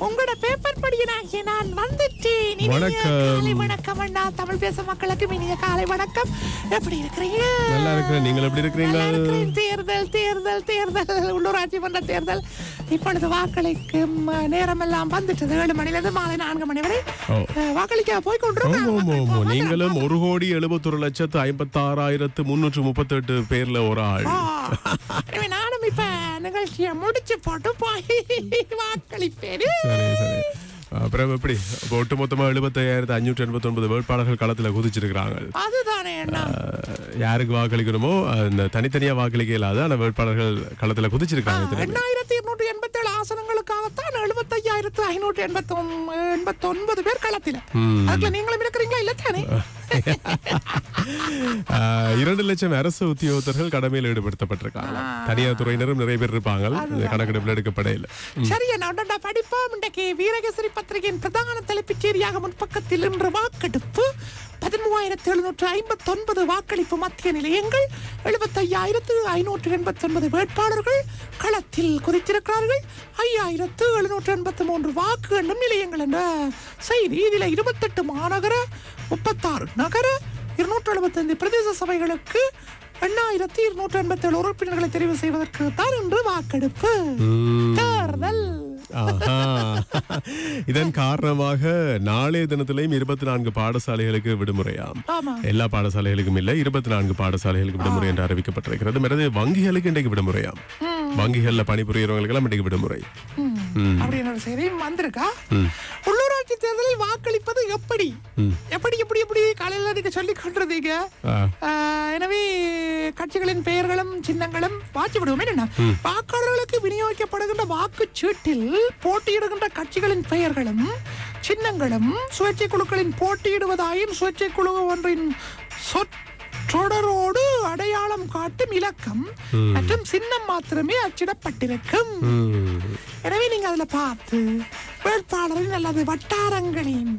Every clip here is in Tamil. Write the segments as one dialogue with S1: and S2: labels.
S1: உங்களோட பேப்பர் படியனாகிய நான் வந்துட்டேன். காலை வணக்கம் அண்ணா. தமிழ் பேச மக்களுக்கு இனிய காலை வணக்கம். எப்படி இருக்கிறீங்க?
S2: நல்லா இருக்கிறேன். நீங்கள் எப்படி இருக்கிறீங்க.
S1: தேர்தல் தேர்தல் தேர்தல். உள்ளூராட்சி மன்ற தேர்தல். இப்பொழுது வாக்களிக்கும் அஹ், நேரமெல்லாம் வந்துட்டது. ஏழு மணில இருந்து மாலை நான்கு மணி வரை வாக்களிக்க போய். கொண்டிருக்கோம்
S2: நீங்களும் ஒரு கோடி எழுபத்தொரு லட்சத்து ஐம்பத்தாறாயிரத்து முன்னூற்று முப்பத்தெட்டு பேர்ல ஒரு ஆள்.
S1: நானும் இப்ப நிகழ்ச்சியை முடிச்சு போட்டு போய்
S2: சரி அப்புறம் எப்படி? ஒட்டுமொத்தமா எழுபத்தையாயிரத்து அஞ்சூற்றி எண்பத்தி ஒன்பது வேட்பாளர்கள் களத்துல குதிச்சிருக்கிறாங்க.
S1: அதுதானே
S2: யாருக்கு வாக்களிக்கணுமோ? அந்த தனித்தனியா வாக்களிக்க இல்லாத ஆனா வேட்பாளர்கள் களத்துல குதிச்சிருக்காங்க.
S1: எண்ணாயிரத்தி இருநூற்றி எண்பத்தி ஏழு ஆசனங்களுக்காகத்தான் எழுபத்தையாயிரத்து ஐநூற்றி எண்பத்தி எண்பத்தி ஒன்பது பேர் களத்தில். அதுல நீங்களும் இருக்கிறீங்களா? இல்ல தானே?
S2: இரண்டு லட்சம் அரசு உத்தியோகத்தர்கள் கடமையில் ஈடுபடுத்தப்பட்டிருக்காங்க. தனியார் துறையினரும் நிறைய பேர் இருப்பாங்க. கணக்கெடுப்பில் எடுக்கப்பட இல்லை.
S1: சரி அண்ணா படிப்போம். இன்றைக்கு வீரகேசரி பத்திரிகையின் பிரதான தலைப்புச் செய்தியாக முன்பக்கத்தில் இன்று வாக்கெடுப்பு. பதிமூவாயிரத்தி எழுநூற்று ஐம்பத்தி ஒன்பது வாக்களிப்பு மத்திய நிலையங்கள் எழுபத்தையாயிரத்து ஐநூற்று எண்பத்தி ஒன்பது வேட்பாளர்கள் களத்தில் குதித்திருக்கிறார்கள். ஐயாயிரத்து எழுநூற்று எண்பத்தி மூன்று வாக்கு எண்ணும் நிலையங்கள் என்ற செய்தி. இதில் இருபத்தெட்டு மாநகர முப்பத்தாறு நகர இருநூற்று எழுபத்தைந்து பிரதேச சபைகளுக்கு எண்ணாயிரத்தி இருநூற்று எண்பத்தி ஏழு உறுப்பினர்களை தெரிவு செய்வதற்கு தான் இன்று வாக்கெடுப்பு. தேர்தல்.
S2: இதன் காரணமாக நாளைய தினத்திலையும் இருபத்தி நான்கு பாடசாலைகளுக்கு விடுமுறையாம். எல்லா பாடசாலைகளுக்கும் இல்லை இருபத்தி நான்கு பாடசாலைகளுக்கு விடுமுறை என்று அறிவிக்கப்பட்டிருக்கிறது. மற்றது வங்கிகளுக்கு இன்றைக்கு விடுமுறையாம். வங்கிகள்ல பணிபுரியறவங்களுக்கு எல்லாம் இன்றைக்கு விடுமுறை. ம்.
S1: அப்படின்னு ஒரு செய்தி வந்திருக்கா? உள்ளூராட்சி தேர்தலில் வாக்களிப்பது எப்படி? எப்படி எப்படி எப்படி காலையில நீங்க சொல்லிக் கொண்டிருந்தீங்க? எனவே கட்சிகளின் பெயர்களும் சின்னங்களும் வாசி விடுவோம். என்ன? வாக்காளர்களுக்கு விநியோகிக்கப்படுகின்ற வாக்குச்சீட்டில் போட்டியிடுகின்ற கட்சிகளின் பெயர்களும் சின்னங்களும் சுயேட்சை குழுக்களின் போட்டியிடுவதாயின் சுயேட்சை குழு ஒன்றின் சொற்றொடரோடு அடையாளம் காட்டும் இலக்கம் மற்றும் சின்னம் மாத்திரமே அச்சிடப்பட்டிருக்கும். எனவே நீங்க அதுல பார்த்து வேட்பாளரின் அல்லது வட்டாரங்களின்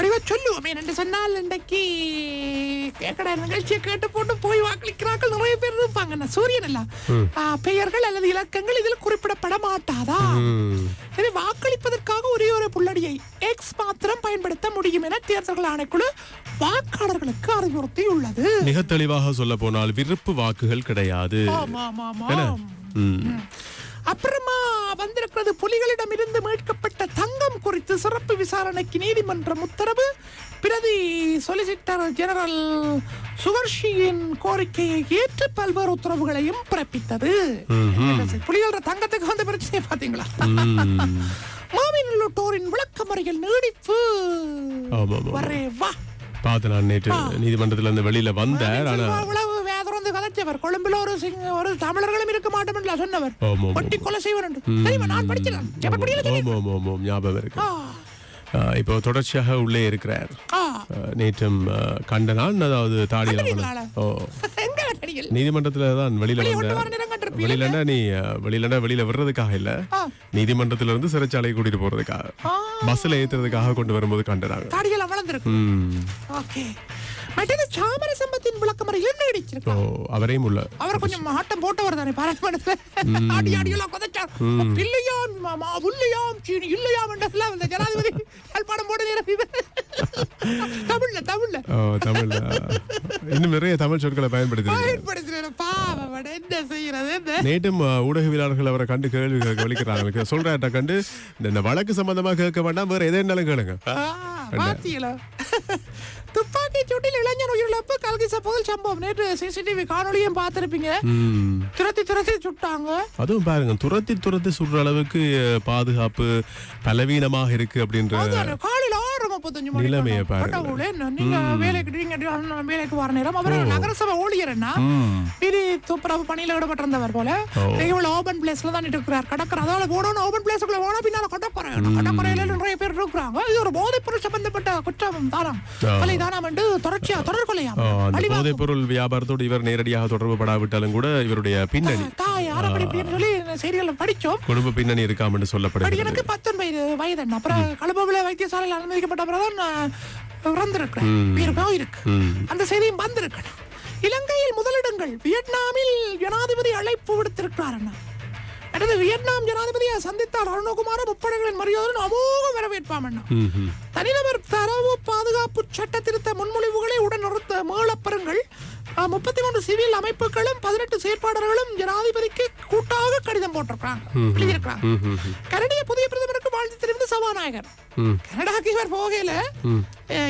S1: வடிவ சொல்லுவோம் என்று சொன்னால் இன்றைக்கு கேட்கற நிகழ்ச்சியை கேட்டு போட்டு போய் வாக்களிக்கிறார்கள். நிறைய பேர் இருப்பாங்க. சூரியன் எல்லாம் பெயர்கள் அல்லது இலக்கங்கள் இதில் குறிப்பிடப்பட மாட்டாதா. எனவே வாக்களிப்பதற்காக ஒரே ஒரு புள்ளடியை எக்ஸ் மாத்திரம் பயன்படுத்த முடியும் என தேர்தல்கள் ஆணைக்குழு வாக்காளர்களுக்கு அறிவுறுத்தியுள்ளது
S2: மிக தெளிவாக சொல்ல போனால் விருப்பு வாக்குகள் கிடையாது.
S1: அப்புறமா வந்திருக்கிறது புலிகளிடமிருந்து மீட்கப்பட்ட தங்கம் குறித்து சிறப்பு விசாரணைக்கு நீதிமன்றம் உத்தரவு பிரதி சொலிசிட்டர் ஜெனரல் சுகர்ஷியின் கோரிக்கையை ஏற்று பல்வேறு உத்தரவுகளையும் பிறப்பித்தது. புலிகளோட தங்கத்துக்கு வந்த பிரச்சனையை பாத்தீங்களா மாவின் உள்ளிட்டோரின் விளக்க முறையில் நீடிப்பு. வரே வா.
S2: பார்த்து நான் நேற்று நீதிமன்றத்துல இருந்து வெளியில வந்தேன்.
S1: கதைச்சவர் கொழும்புல ஒரு ஒரு தமிழர்களும் இருக்க மாட்டோம்ல சொன்னவர்.
S2: ஆமா, ஆமா.
S1: பட்டி கொலை செய்வர் தெரியுமா? நான்
S2: ஓம் ஞாபகம் இருக்கு. இப்போ தொடர்ச்சியாக உள்ளே இருக்கிறார். நேற்றும் கண்ட நான் அதாவது தாடியில்? ஓ. நீதிமன்றத்துல தான் வெளியில. வெளியிலன்னா நீ வெளியிலன்னா வெளியில விடுறதுக்காக இல்ல. நீதிமன்றத்துல இருந்து சிறைச்சாலை கூட்டிட்டு போறதுக்காக. பஸ்ல ஏத்துறதுக்காக கொண்டு வரும்போது கண்டுறாங்க
S1: தாடிகள் வளர்ந்துருக்கு மற்றது சாமர சம்பத்தின் விளக்க முறையில்
S2: ஓ
S1: நீடிச்சிருக்கு
S2: அவரையும் உள்ள
S1: அவர் கொஞ்சம் ஆட்டம் போட்டவர் தானே பாராளுமன்றத்துல ஆடி ஆடியெல்லாம் கொதைச்சார் இல்லையாம் மாமா இல்லையாம் சீனி இல்லையாம் அந்த ஜனாதிபதி யாழ்ப்பாணம் போட நேரம். தமிழ்ல தமிழ்ல.
S2: தமிழ்ல. இன்னும் நிறைய தமிழ் சொற்களை பயன்படுத்தி
S1: பயன்படுத்துற பாவம் என்ன செய்யறது
S2: நேற்றும் ஊடகவியலாளர்கள் அவரை கண்டு கேள்வி கேட்க வலிக்கிறாங்க சொல்றாட்ட கண்டு இந்த- வழக்கு சம்பந்தமா கேட்க வேண்டாம் வேற எதை இருந்தாலும் கேளுங்க.
S1: துப்பாக்கி சூட்டில் இளைஞர் உயிரிழப்பு கல்கி சம்பவம் சம்பவம். நேற்று சிசிடிவி காணொளியும் பார்த்திருப்பீங்க. துரத்தி துரத்தி சுட்டாங்க.
S2: அதுவும் பாருங்க துரத்தி துரத்தி சுடுற அளவுக்கு பாதுகாப்பு பலவீனமாக இருக்கு அப்படின்ற
S1: காலையில முப்பத்தஞ்சு மணி நான் நீங்க வேலைக்கு நீங்க வேலைக்கு வர நேரம் அவர் நகரசபை ஊழியர்னா வீதி துப்புரவு பணியில ஈடுபட்டிருந்தவர் போல. இவ்வளவு ஓபன் பிளேஸ்ல தான் இருக்கிறார் கடற்கரை அதால போனோம் ஓபன் பிளேஸ்க்குள்ள போனா பின்னால கடற்கரை. கடற்கரையில நிறைய பேர் இருக்கிறாங்க. இது ஒரு போதைப் பொருள் சம்பந்தப்பட்ட குற்றம் தானம் கொலை தானம் என்று தொடர்ச்சியா தொடர் கொலையாம்
S2: ஆ, அந்த
S1: அழிவாக்கும்.
S2: போதைப் பொருள் வியாபாரத்தோடு இவர் நேரடியாக தொடர்பு படாவிட்டாலும் கூட இவருடைய பின்னணி.
S1: தாய் ஆரம்படி இப்படின்னு சொல்லி செய்திகளை படிச்சோம்
S2: குடும்ப பின்னணி இருக்காம் என்று
S1: பட்
S2: சொல்லப்படுகிறது
S1: எனக்கு பத்தொன்பது வயது அப்புறம் கழுபுல வைத்தியசாலையில் அனுமதிக்கப்பட்ட அப்புறம் தான் இறந்திருக்கிறேன் உயிர் போயிருக்கு.
S2: ம்.
S1: அந்த செய்தியும் வந்திருக்கணும். இலங்கையில் முதலிடங்கள் வியட்நாமில் ஜனாதிபதி அழைப்பு விடுத்திருக்கிறார் அடுத்து வியட்நாம் ஜனாதிபதியை சந்தித்தார் அருணகுமார முப்படைகளின் மரியாதையுடன் அமோக வரவேற்பாம். தனிநபர் தரவு பாதுகாப்பு சட்ட திருத்த முன்மொழிவுகளை உடன் நிறுத்த மீளப்பெறுங்கள் முப்பத்தி மூன்று சிவில் அமைப்புகளும் பதினெட்டு செயற்பாளர்களும் ஜனாதிபதிக்கு கூட்டாக கடிதம்
S2: ம், ம்.
S1: கனடிய புதிய பிரதமருக்கு வாழ்த்து தெரிவித்த சபாநாயகர். கனடாக்கு இவர் போகையில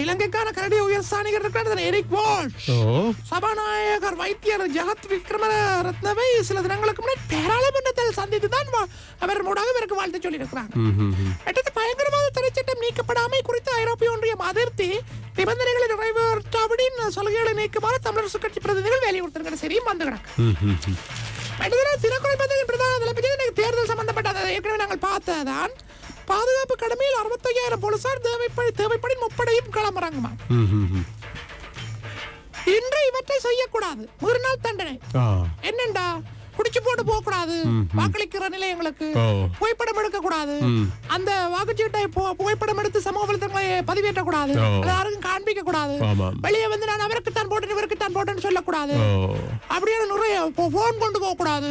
S1: இலங்கைக்கான கனடிய உயர் ஸ்தானிகர் இருக்கிறார் எரிக் வால்ஷ் சபாநாயகர் வைத்தியர் ஜெகத் விக்ரம ரத்னவை சில தினங்களுக்கு முன்னாடி பாராளுமன்றத்தில் சந்தித்து தான் அவர் மூடாக இவருக்கு வாழ்த்து சொல்லியிருக்கிறாங்க
S2: ம், ம், ம்.
S1: அடுத்து பயங்கரவாத தடை சட்டம் நீக்கப்படாமை குறித்து ஐரோப்பிய ஒன்றியம் அதிருப்தி நிபந்தனைகளை நிறைவேற்றாவிடின் சலுகைகளை நீக்குமாறு தமிழரசு கட்சி பிரதிநிதிகள் வலியுறுத்திருக்கிற சரியும் வந்து கிடக்கு. அடுத்தது தினக்குறை பிரதான எனக்கு தேர்தல் சம்பந்தப்பட்டது ஏற்கனவே நாங்கள் பார்த்ததான் பாதுகாப்பு கடமையில் அறுபத்தையாயிரம் போலீசார் தேவைப்படி தேவைப்படி முப்படையும் களமிறங்குமா
S2: ம், ம், ம்.
S1: இன்று இவற்றை செய்யக்கூடாது. ஒரு நாள் தண்டனை. என்னண்டா? குடிச்சு போட்டு போக கூடாது வாக்களிக்கிற நிலையங்களுக்கு. புகைப்படம் எடுக்க கூடாது அந்த வாக்குச்சீட்டை புகைப்படம் எடுத்து சமூக வலைத்தளங்களை பதிவேற்ற கூடாது. யாருக்கும் காண்பிக்க கூடாது. வெளியே வந்து நான் அவருக்கு தான் போட்டேன் இவருக்கு தான் போட்டேன்னு சொல்லக்கூடாது. அப்படியே நிறைய போன் கொண்டு போக கூடாது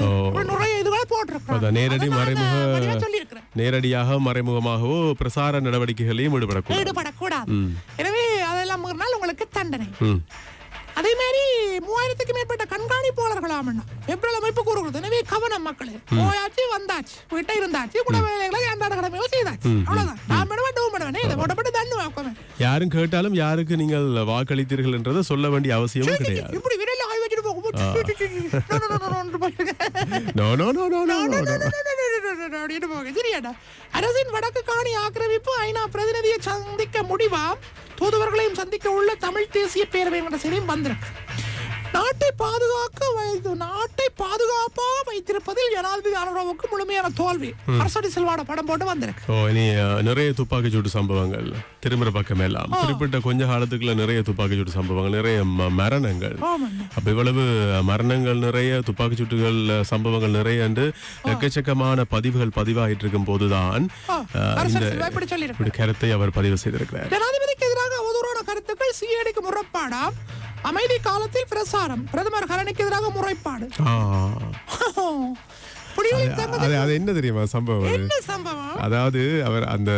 S1: நிறைய இதுகளை போட்டிருக்காங்க
S2: அதான் நேரடி மறைமுக நேரடியாக மறைமுகமாகவோ பிரசார நடவடிக்கைகளையும் ஈடுபடக்கூடாது.
S1: ஈடுபடக்கூடாது. எனவே அதெல்லாம் உங்களுக்கு தண்டனை. அதே மாதிரி மூவாயிரத்துக்கு கண்காணிப்பாளர்களாம் ஏப்ரல் அமைப்பு கூறுகிறது எனவே கவனம் மக்களே போயாச்சு வந்தாச்சு வீட்டை இருந்தாச்சு கூட வேலைகளை அன்றாட கடமைகளை செய்தாச்சு அவ்வளவுதான் நான் டூ பண்ணுவேன் இதை போட்டப்பட்டு தண்ணு வாக்குவேன்
S2: யாரும் கேட்டாலும் யாருக்கு நீங்கள் வாக்களித்தீர்கள் என்றதை சொல்ல வேண்டிய அவசியமும் கிடையாது
S1: இப்படி விரல ஆய் வச்சுட்டு போகும் அப்படின்னு போக சரியாடா அரசின் வடக்கு காணி ஆக்கிரமிப்பு ஐநா பிரதிநிதியை சந்திக்க முடிவாம் தூதுவர்களையும் சந்திக்க உள்ள தமிழ் தேசிய பேரவை என்ற செய்தியும் வந்திருக்கு நாட்டை பாதுகாக்க வைத்து நாட்டை பாதுகாப்பா வைத்திருப்பதில் ஜனாதிபதி அனுராவுக்கு முழுமையான தோல்வி. அரசடி செல்வாட படம் போட்டு வந்திருக்கு.
S2: ஓ இனி அஹ், நிறைய துப்பாக்கி சூடு சம்பவங்கள் திரும்புற பக்கம் எல்லாம். குறிப்பிட்ட கொஞ்ச காலத்துக்குள்ள நிறைய துப்பாக்கி சூடு சம்பவங்கள் நிறைய மரணங்கள். அப்ப இவ்வளவு மரணங்கள் நிறைய துப்பாக்கி சூட்டுகள் சம்பவங்கள் நிறைய என்று எக்கச்சக்கமான பதிவுகள் பதிவாயிட்டு இருக்கும் போதுதான் இந்த கருத்தை அவர் பதிவு செய்திருக்கிறார்.
S1: ஜனாதிபதிக்கு எதிராக அவதூறான கருத்துக்கள் சிஐடிக்கு முறைப்பாடாம் அமைதி காலத்தில் பிரசாரம். பிரதமர் ஹரணிக்கு எதிராக முறைப்பாடு.
S2: அது என்ன தெரியுமா சம்பவம் அதாவது அவர் அந்த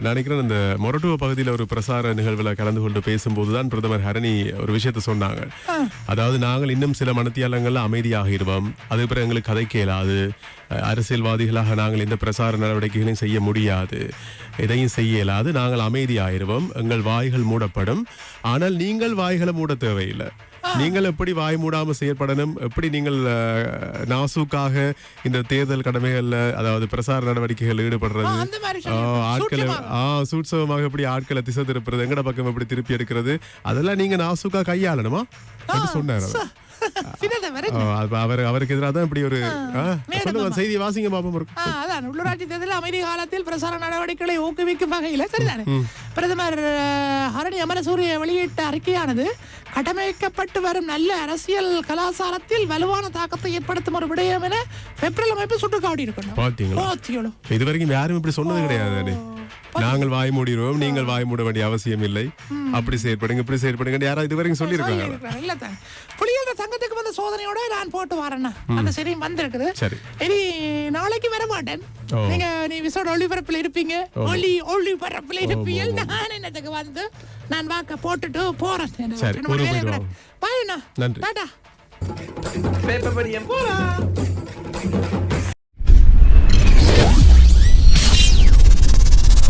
S2: நினைக்கிறேன் அந்த மொரட்டுவ பகுதியில் ஒரு பிரசார நிகழ்வுல கலந்து கொண்டு பேசும்போது தான் பிரதமர் ஹரணி ஒரு விஷயத்த சொன்னாங்க. அதாவது நாங்கள் இன்னும் சில மனத்தியாலங்கள்ல அமைதியாக இருவோம் அது பிறகு எங்களுக்கு இயலாது அஹ், அரசியல்வாதிகளாக நாங்கள் இந்த பிரசார நடவடிக்கைகளையும் செய்ய முடியாது. எதையும் செய்ய இயலாது. நாங்கள் அமைதியாயிருவோம். எங்கள் வாய்கள் மூடப்படும். ஆனால் நீங்கள் வாய்களை மூட தேவையில்லை. நீங்கள் எப்படி வாய் மூடாம செயற்படணும்? எப்படி நீங்கள் நாசூக்காக இந்த தேர்தல் கடமைகள்ல அதாவது பிரசார நடவடிக்கைகள் ஈடுபடுறது. ஆட்களை. ஆ சூட்சமாக எப்படி ஆட்களை திசை திருப்புறது? எங்கட பக்கம் எப்படி திருப்பி எடுக்கிறது? அதெல்லாம் நீங்க நாசூக்கா கையாளணுமா? சொன்னார் அவர். அவருக்கு எதிராக தான் இப்படி ஒரு செய்தி வாசிங்க பாப்போம் இருக்கும்
S1: அதான் உள்ளூராட்சி அமைதி காலத்தில் பிரசார நடவடிக்கைகளை ஊக்குவிக்கும் வகையில் சரிதானே? பிரதமர் ஹரணி அமரசூரிய வெளியிட்ட அறிக்கையானது கடமைக்கப்பட்டு வரும் நல்ல அரசியல் கலாச்சாரத்தில் வலுவான தாக்கத்தை ஏற்படுத்தும் ஒரு விடயம் என பெப்ரல் அமைப்பு சுட்டுக்காட்டி இருக்கணும்
S2: பாத்தீங்களா?
S1: பாத்தியளோ
S2: இது வரைக்கும் யாரும் இப்படி சொன்னது கிடையாது. நாங்கள் வாய் மூடிடுவோம் நீங்கள் வாய் மூட வேண்டிய அவசியம் இல்லை. அப்படி செயற்படுங்க இப்படி செயற்படுங்க யாராவது இது வரைக்கும் சொல்லியிருக்காங்க.
S1: இல்ல தான். புலிகள தங்கத்துக்கு வந்த சோதனையோட நான் போட்டு வரேன்னா அந்த சரியும் வந்திருக்குது.
S2: சரி.
S1: இனி நாளைக்கு வர மாட்டேன். நீங்க நீ விசோட ஒளிபரப்புல இருப்பீங்க. ஒளி ஒளிபரப்புல இருப்பீங்க நான் என்னத்துக்கு வந்து நான் வாக்க போட்டுட்டு போறேன்.
S2: சரி.
S1: பாயண்ணா
S2: நன்றி.
S1: டாடா.
S3: பேப்பர் படியம். போலாம்